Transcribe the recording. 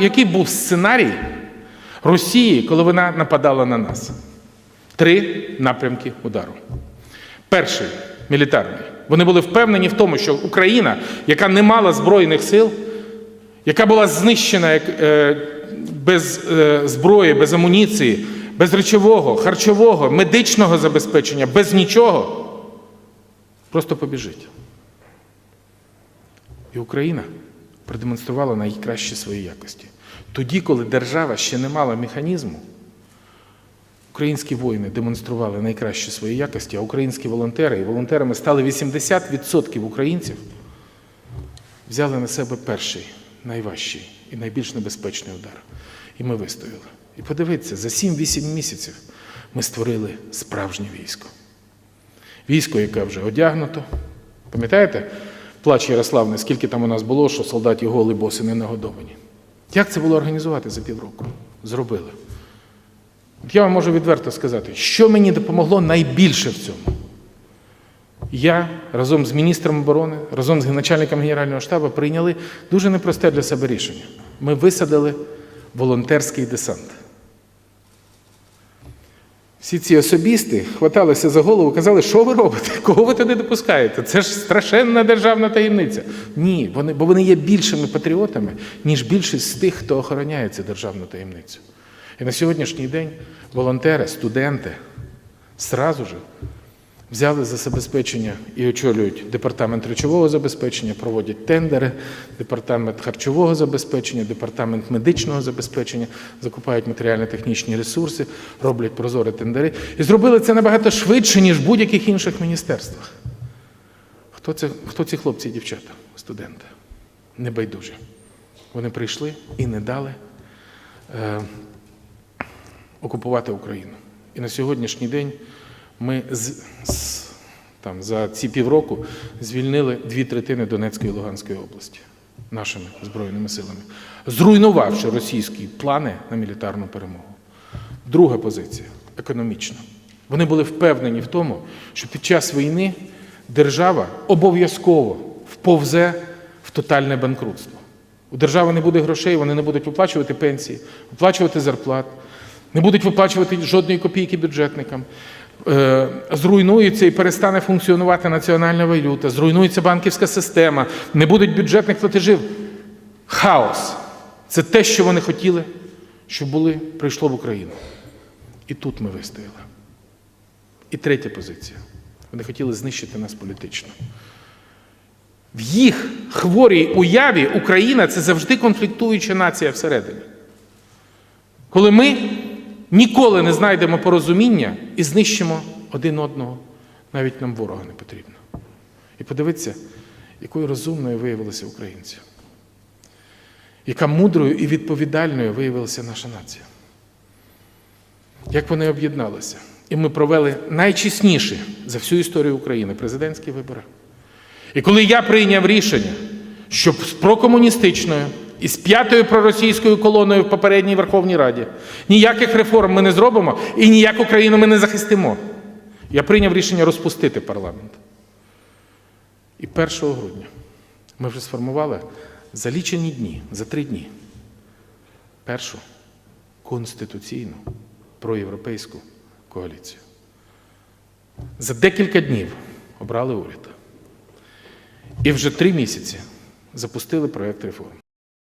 Який був сценарій Росії, коли вона нападала на нас? Три напрямки удару. Перший мілітарний. Вони були впевнені в тому, що Україна, яка не мала збройних сил, яка була знищена е, без е, зброї, без амуніції, без речового, харчового, медичного забезпечення, без нічого, просто побіжить. І Україна продемонструвала найкращі свої якості. Тоді, коли держава ще не мала механізму, українські воїни демонстрували найкращі свої якості, а українські волонтери, і волонтерами стали 80% українців, взяли на себе перший, найважчий і найбільш небезпечний удар. І ми вистояли. І подивіться, за 7-8 місяців ми створили справжнє військо. Військо, яке вже одягнуто. Пам'ятаєте, плач Ярославни, скільки там у нас було, що солдаті голі боси не нагодовані. Як це було організувати за півроку? Зробили. От я вам можу відверто сказати, що мені допомогло найбільше в цьому. Я разом з міністром оборони, разом з начальником Генерального штабу прийняли дуже непросте для себе рішення. Ми висадили волонтерський десант. Всі ці особісти хваталися за голову, казали, що ви робите? Кого ви туди допускаєте? Це ж страшенна державна таємниця. Ні, вони, бо вони є більшими патріотами, ніж більшість з тих, хто охороняє цю державну таємницю. І на сьогоднішній день волонтери, студенти зразу ж взяли за забезпечення і очолюють департамент речового забезпечення, проводять тендери, департамент харчового забезпечення, департамент медичного забезпечення, закупають матеріально-технічні ресурси, роблять прозорі тендери. І зробили це набагато швидше, ніж в будь-яких інших міністерствах. Хто, це, хто ці хлопці і дівчата, студенти? Небайдужі. Вони прийшли і не дали е, окупувати Україну. І на сьогоднішній день ми з, з, там, за ці півроку звільнили дві третини Донецької і Луганської області нашими Збройними силами, зруйнувавши російські плани на мілітарну перемогу. Друга позиція економічна. Вони були впевнені в тому, що під час війни держава обов'язково вповзе в тотальне банкрутство. У держави не буде грошей, вони не будуть виплачувати пенсії, виплачувати зарплат, не будуть виплачувати жодної копійки бюджетникам. Е, Зруйнується і перестане функціонувати національна валюта, зруйнується банківська система, не будуть бюджетних платежів. Хаос. Це те, що вони хотіли, щоб були, прийшло в Україну. І тут ми вистояли. І третя позиція. Вони хотіли знищити нас політично. В їх хворій уяві Україна це завжди конфліктуюча нація всередині. Коли ми ніколи не знайдемо порозуміння і знищимо один одного, навіть нам ворога не потрібно. І подивіться, якою розумною виявилися українці, яка мудрою і відповідальною виявилася наша нація. Як вони об'єдналися. І ми провели найчесніші за всю історію України президентські вибори. І коли я прийняв рішення, щоб з прокомуністичною і з п'ятою проросійською колоною в попередній Верховній Раді ніяких реформ ми не зробимо і ніяку країну ми не захистимо. Я прийняв рішення розпустити парламент. І 1 грудня ми вже сформували за лічені дні, за три дні, першу конституційну проєвропейську коаліцію. За декілька днів обрали уряд. І вже три місяці запустили проєкт реформ.